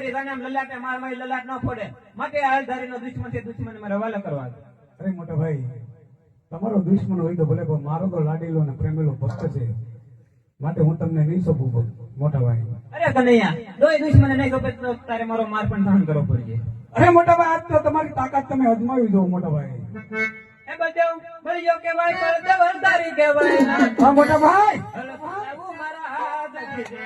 કરી તને લલાટે માર મારી લલાટ ન ફોડે. માટે હાલધારીનો દુશ્મન છે દુશ્મન મારે હવાલો કરવા અરે મોટા ભાઈ તમારો દુશ્મન હોય તો ભલે પણ મારો તો લાડીલો ને પ્રેમેલો ભક્ત છે. માટે હું તમને નહીં સોંપું મોટા ભાઈ. અરે કનૈયા દોય દુશ્મન નહીં ખબર તો તારે મારો માર પણ સહન કરવો પડશે. અરે મોટા ભાઈ આજ તો તમારી તાકાત તમે અજમાવી દો મોટા ભાઈ. એ બજાવ બળિયો કહેવાય બળદેવ હલધારી કહેવાય. હા મોટા ભાઈ. મારા હાથ. ખીચે.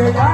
I'm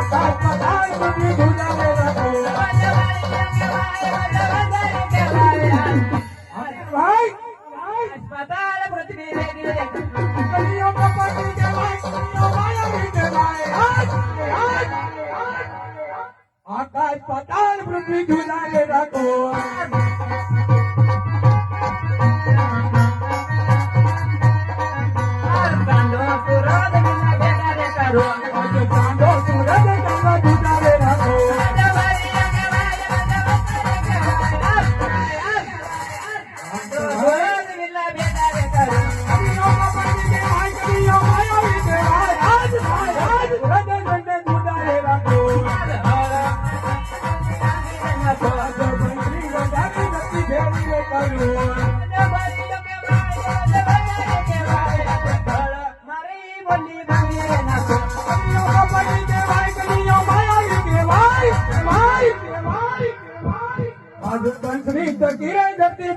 જતી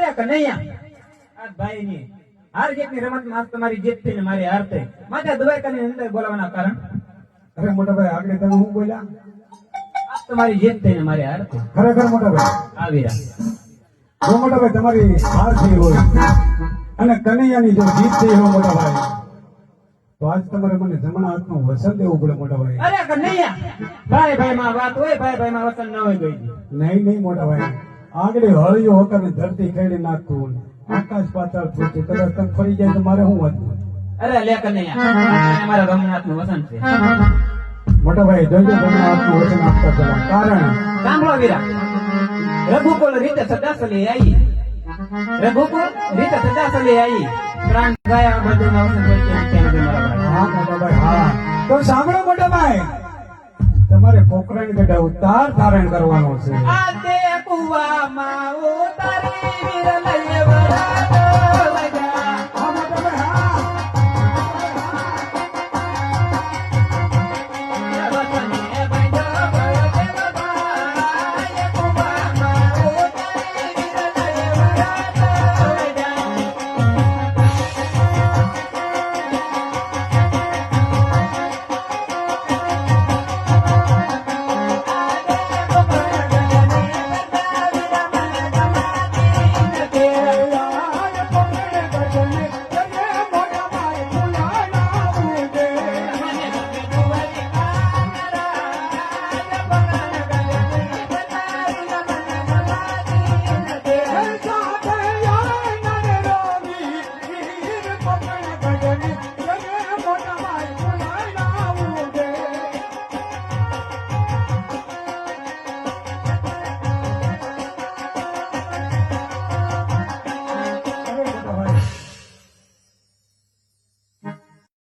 રે કનૈયા હાર તમારી જીત મારી હાર થઈ. માથે દુબાઈ કરીને અંદર બોલાવાના કારણ? અરે મોટા ભાઈ આગળ તમે હું બોલ્યા? તમારી જીત થઈને મારી હાર થઈ. ખરેખર મોટા ભાઈ? આવી રહ્યા. મોટા ભાઈ તમારી હાર થઈ હોય અને કનૈયાની જો જીત થઈ એવો મોટા ભાઈ તો આજ તમારે મને જમણા હાથનું વસન દેવું પડે મોટા ભાઈ. અરે કનૈયા ભાઈ ભાઈ માં વાત હોય ભાઈ ભાઈ માં વસન ન હોય ગઈ નહીં નહીં મોટા ભાઈ. આગળ હળિયો હોકર ધરતી ખેડી નાખતું આકાશ પાછળ પૃથ્વી કદાચ તમે ફરી જાય તો મારે શું વાત? અરે લે કનૈયા મારા રમનાથનું વસન છે. મોટા ભાઈ જોજો હાથનું વચન આપતા કારણ? સાંભળો વીરા રઘુકુલ રીતે સદાસલી આવી. રઘુકુળ રીતે આવી પ્રાણ ગયા બધું. હા તો સાંભળો મોટા ભાઈ. તમારે પોખરણ ગઢા ઉતાર ધારણ કરવાનો છે. આ તે કુવામાં ઉતારી વીર લઈ વળા da, da.